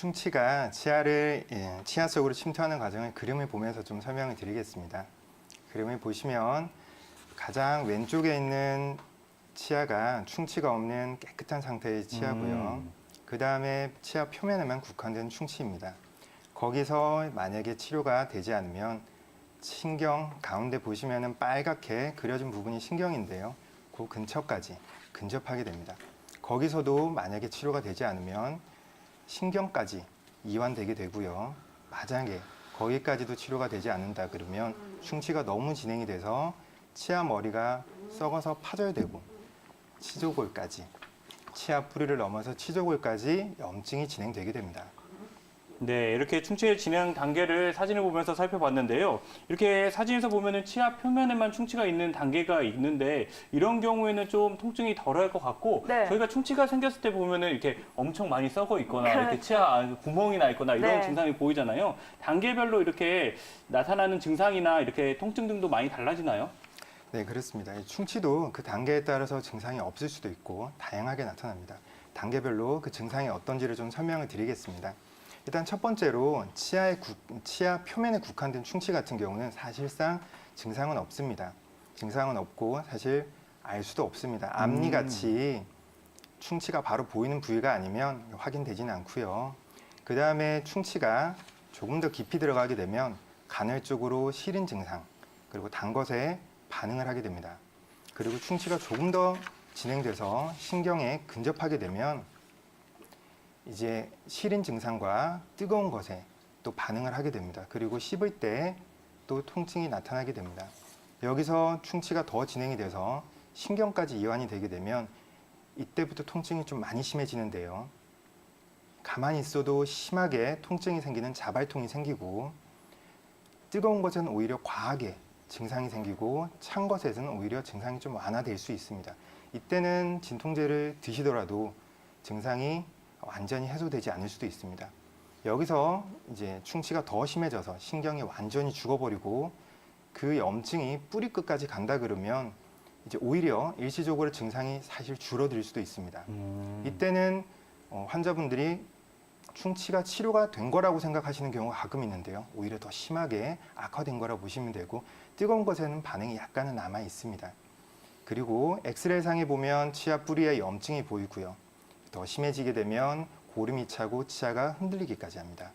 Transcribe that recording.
충치가 치아를 예, 치아 속으로 침투하는 과정을 그림을 보면서 좀 설명을 드리겠습니다. 그림을 보시면 가장 왼쪽에 있는 치아가 충치가 없는 깨끗한 상태의 치아고요. 음. 그 다음에 치아 표면에만 국한된 충치입니다. 거기서 만약에 치료가 되지 않으면 신경 가운데 보시면은 빨갛게 그려진 부분이 신경인데요. 그 근처까지 근접하게 됩니다. 거기서도 만약에 치료가 되지 않으면 신경까지 이완되게 되고요. 만약에 거기까지도 치료가 되지 않는다 그러면 충치가 너무 진행이 돼서 치아 머리가 썩어서 파절되고 치조골까지 치아 뿌리를 넘어서 치조골까지 염증이 진행되게 됩니다. 네, 이렇게 충치 진행 단계를 사진을 보면서 살펴봤는데요. 이렇게 사진에서 보면은 치아 표면에만 충치가 있는 단계가 있는데 이런 경우에는 좀 통증이 덜할 것 같고 네. 저희가 충치가 생겼을 때 보면은 이렇게 엄청 많이 썩어 있거나 이렇게 그렇죠. 치아 안에 구멍이 나 있거나 이런 네. 증상이 보이잖아요. 단계별로 이렇게 나타나는 증상이나 이렇게 통증 등도 많이 달라지나요? 네, 그렇습니다. 이 충치도 그 단계에 따라서 증상이 없을 수도 있고 다양하게 나타납니다. 단계별로 그 증상이 어떤지를 좀 설명을 드리겠습니다. 일단 첫 번째로 치아의 국- 치아 표면에 국한된 충치 같은 경우는 사실상 증상은 없습니다. 증상은 없고 사실 알 수도 없습니다. 앞니 같이 충치가 바로 보이는 부위가 아니면 확인되지는 않고요. 그 다음에 충치가 조금 더 깊이 들어가게 되면 간헐적으로 시린 증상 그리고 단 것에 반응을 하게 됩니다. 그리고 충치가 조금 더 진행돼서 신경에 근접하게 되면 이제 시린 증상과 뜨거운 것에 또 반응을 하게 됩니다. 그리고 씹을 때 또 통증이 나타나게 됩니다. 여기서 충치가 더 진행이 돼서 신경까지 이완이 되게 되면 이때부터 통증이 좀 많이 심해지는데요. 가만히 있어도 심하게 통증이 생기는 자발통이 생기고 뜨거운 것은 오히려 과하게 증상이 생기고 찬 것에는 오히려 증상이 좀 완화될 수 있습니다. 이때는 진통제를 드시더라도 증상이 완전히 해소되지 않을 수도 있습니다. 여기서 이제 충치가 더 심해져서 신경이 완전히 죽어버리고 그 염증이 뿌리 끝까지 간다 그러면 이제 오히려 일시적으로 증상이 사실 줄어들 수도 있습니다. 음. 이때는 어, 환자분들이 충치가 치료가 된 거라고 생각하시는 경우가 가끔 있는데요. 오히려 더 심하게 악화된 거라고 보시면 되고 뜨거운 것에는 반응이 약간은 남아 있습니다. 그리고 엑스레이 상에 보면 치아 뿌리에 염증이 보이고요. 더 심해지게 되면 고름이 차고 치아가 흔들리기까지 합니다.